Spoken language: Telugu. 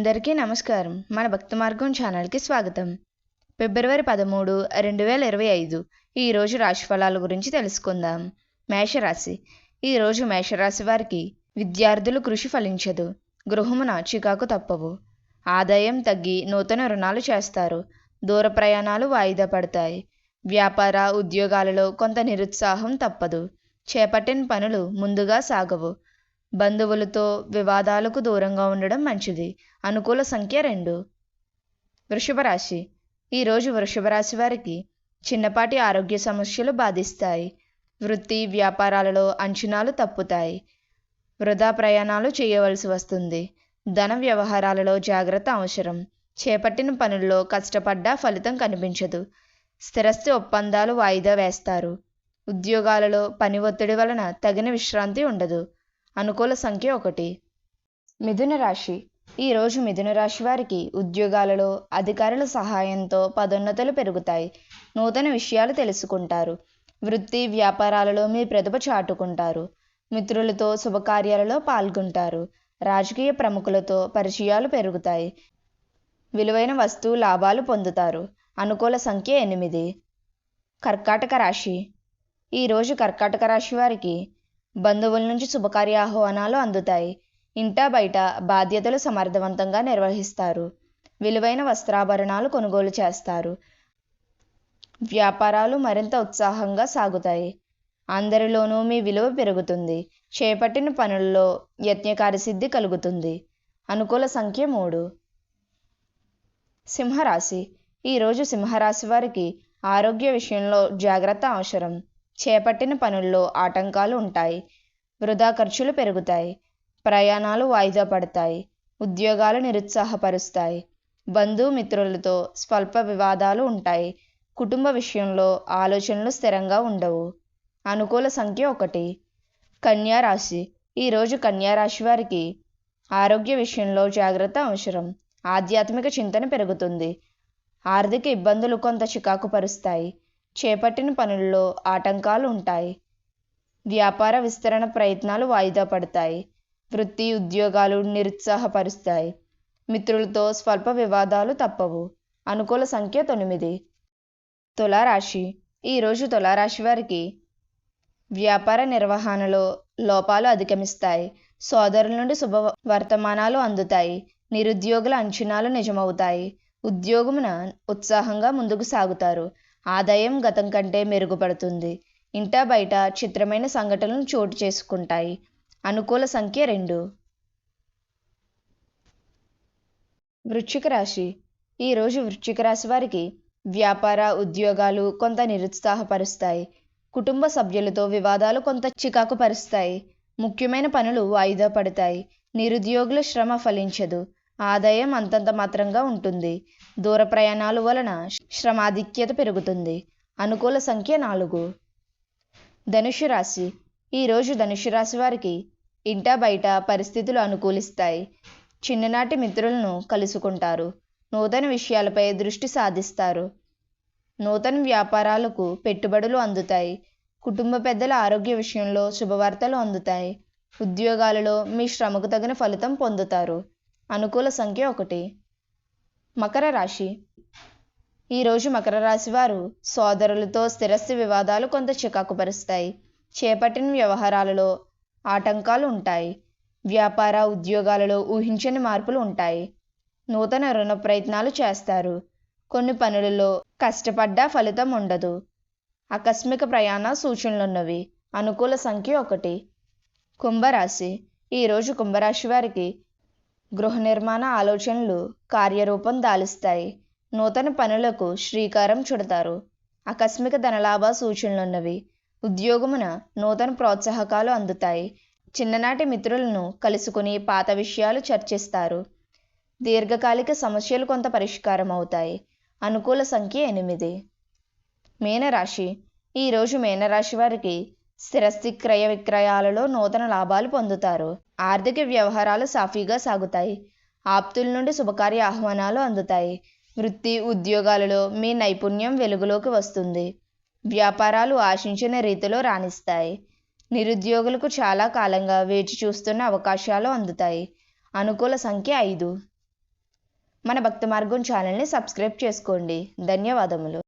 అందరికీ నమస్కారం. మన భక్తి మార్గం ఛానల్కి స్వాగతం. ఫిబ్రవరి పదమూడు రెండు వేల ఇరవై ఐదు. ఈరోజు రాశి ఫలాల గురించి తెలుసుకుందాం. మేషరాశి. ఈరోజు మేషరాశి వారికి విద్యార్థులు కృషి ఫలించదు. గృహమున చికాకు తప్పవు. ఆదాయం తగ్గి నూతన రుణాలు చేస్తారు. దూర ప్రయాణాలు వాయిదా పడతాయి. వ్యాపార ఉద్యోగాలలో కొంత నిరుత్సాహం తప్పదు. చేపట్టిన పనులు ముందుగా సాగవు. బంధువులతో వివాదాలకు దూరంగా ఉండడం మంచిది. అనుకూల సంఖ్య రెండు. వృషభ రాశి ఈరోజు వృషభ రాశి వారికి చిన్నపాటి ఆరోగ్య సమస్యలు బాధిస్తాయి. వృత్తి వ్యాపారాలలో అంచనాలు తప్పుతాయి. వృధా ప్రయాణాలు చేయవలసి వస్తుంది. ధన వ్యవహారాలలో జాగ్రత్త అవసరం. చేపట్టిన పనుల్లో కష్టపడ్డా ఫలితం కనిపించదు. స్థిరస్థి ఒప్పందాలు వాయిదా వేస్తారు. ఉద్యోగాలలో పని ఒత్తిడి వలన తగిన విశ్రాంతి ఉండదు. అనుకూల సంఖ్య ఒకటి. మిథున రాశి. ఈరోజు మిథున రాశి వారికి ఉద్యోగాలలో అధికారుల సహాయంతో పదోన్నతులు పెరుగుతాయి. నూతన విషయాలు తెలుసుకుంటారు. వృత్తి వ్యాపారాలలో మీ ప్రతిభ చాటుకుంటారు. మిత్రులతో శుభకార్యాలలో పాల్గొంటారు. రాజకీయ ప్రముఖులతో పరిచయాలు పెరుగుతాయి. విలువైన వస్తువు లాభాలు పొందుతారు. అనుకూల సంఖ్య ఎనిమిది. కర్కాటక రాశి. ఈరోజు కర్కాటక రాశి వారికి బంధువుల నుంచి శుభకార్య ఆహ్వానాలు అందుతాయి. ఇంటా బయట బాధ్యతలు సమర్థవంతంగా నిర్వహిస్తారు. విలువైన వస్త్రాభరణాలు కొనుగోలు చేస్తారు. వ్యాపారాలు మరింత ఉత్సాహంగా సాగుతాయి. అందరిలోనూ మీ విలువ పెరుగుతుంది. చేపట్టిన పనుల్లో యత్నకార్యసిద్ధి కలుగుతుంది. అనుకూల సంఖ్య మూడు. సింహరాశి. ఈరోజు సింహరాశి వారికి ఆరోగ్య విషయంలో జాగ్రత్త అవసరం. చేపట్టిన పనుల్లో ఆటంకాలు ఉంటాయి. వృధా ఖర్చులు పెరుగుతాయి. ప్రయాణాలు వాయిదా పడతాయి. ఉద్యోగాలు నిరుత్సాహపరుస్తాయి. బంధుమిత్రులతో స్వల్ప వివాదాలు ఉంటాయి. కుటుంబ విషయంలో ఆలోచనలు స్థిరంగా ఉండవు. అనుకూల సంఖ్య ఒకటి. కన్యా రాశి. ఈరోజు కన్యా రాశి వారికి ఆరోగ్య విషయంలో జాగ్రత్త అవసరం. ఆధ్యాత్మిక చింతన పెరుగుతుంది. ఆర్థిక ఇబ్బందులు కొంత చికాకు పరుస్తాయి చేపట్టిన పనుల్లో ఆటంకాలు ఉంటాయి. వ్యాపార విస్తరణ ప్రయత్నాలు వాయిదా పడతాయి. వృత్తి ఉద్యోగాలు నిరుత్సాహపరుస్తాయి. మిత్రులతో స్వల్ప వివాదాలు తప్పవు. అనుకూల సంఖ్య తొమ్మిది. తులారాశి. ఈరోజు తులారాశి వారికి వ్యాపార నిర్వహణలో లోపాలు అధిగమిస్తాయి. సోదరుల నుండి శుభ వర్తమానాలు అందుతాయి. నిరుద్యోగుల అంచనాలు నిజమవుతాయి. ఉద్యోగమున ఉత్సాహంగా ముందుకు సాగుతారు. ఆదాయం గతం కంటే మెరుగుపడుతుంది. ఇంటా బయట చిత్రమైన సంఘటనలు చోటు చేసుకుంటాయి. అనుకూల సంఖ్య రెండు. వృశ్చిక రాశి. ఈరోజు వృశ్చిక రాశి వారికి వ్యాపార ఉద్యోగాలు కొంత నిరుత్సాహపరుస్తాయి. కుటుంబ సభ్యులతో వివాదాలు కొంత చికాకు పరుస్తాయి ముఖ్యమైన పనులు వాయిదా పడతాయి. నిరుద్యోగుల శ్రమ ఫలించదు. ఆదాయం అంతంత మాత్రంగా ఉంటుంది. దూర ప్రయాణాలు వలన శ్రమాధిక్యత పెరుగుతుంది. అనుకూల సంఖ్య నాలుగు. ధనుషు రాశి. ఈరోజు ధనుషు రాశి వారికి ఇంటా బయట పరిస్థితులు అనుకూలిస్తాయి. చిన్ననాటి మిత్రులను కలుసుకుంటారు. నూతన విషయాలపై దృష్టి సాధిస్తారు. నూతన వ్యాపారాలకు పెట్టుబడులు అందుతాయి. కుటుంబ పెద్దల ఆరోగ్య విషయంలో శుభవార్తలు అందుతాయి. ఉద్యోగాలలో మీ శ్రమకు తగిన ఫలితం పొందుతారు. అనుకూల సంఖ్య ఒకటి. మకర రాశి. ఈరోజు మకర రాశి వారు సోదరులతో స్థిరస్థి వివాదాలు కొంత చికాకుపరుస్తాయి చేపట్టిన వ్యవహారాలలో ఆటంకాలు ఉంటాయి. వ్యాపార ఉద్యోగాలలో ఊహించని మార్పులు ఉంటాయి. నూతన రుణ ప్రయత్నాలు చేస్తారు. కొన్ని పనులలో కష్టపడ్డా ఫలితం ఉండదు. ఆకస్మిక ప్రయాణ సూచనలున్నవి. అనుకూల సంఖ్య ఒకటి. కుంభరాశి. ఈరోజు కుంభరాశి వారికి గృహ నిర్మాణ ఆలోచనలు కార్యరూపం దాలుస్తాయి. నూతన పనులకు శ్రీకారం చుడతారు. ఆకస్మిక ధనలాభ సూచనలున్నవి ఉద్యోగమున నూతన ప్రోత్సాహకాలు అందుతాయి. చిన్ననాటి మిత్రులను కలుసుకుని పాత విషయాలు చర్చిస్తారు. దీర్ఘకాలిక సమస్యలు కొంత పరిష్కారం అవుతాయి అనుకూల సంఖ్య ఎనిమిది. మీనరాశి. ఈరోజు మీనరాశి వారికి స్థిరస్థి క్రయ విక్రయాలలో నూతన లాభాలు పొందుతారు. ఆర్థిక వ్యవహారాలు సాఫీగా సాగుతాయి. ఆప్తుల నుండి శుభకార్య ఆహ్వానాలు అందుతాయి. వృత్తి ఉద్యోగాలలో మీ నైపుణ్యం వెలుగులోకి వస్తుంది. వ్యాపారాలు ఆశించిన రీతిలో రాణిస్తాయి. నిరుద్యోగులకు చాలా కాలంగా వేచి చూస్తున్న అవకాశాలు అందుతాయి. అనుకూల సంఖ్య ఐదు. మన భక్తి మార్గం ఛానల్ని సబ్స్క్రైబ్ చేసుకోండి. ధన్యవాదములు.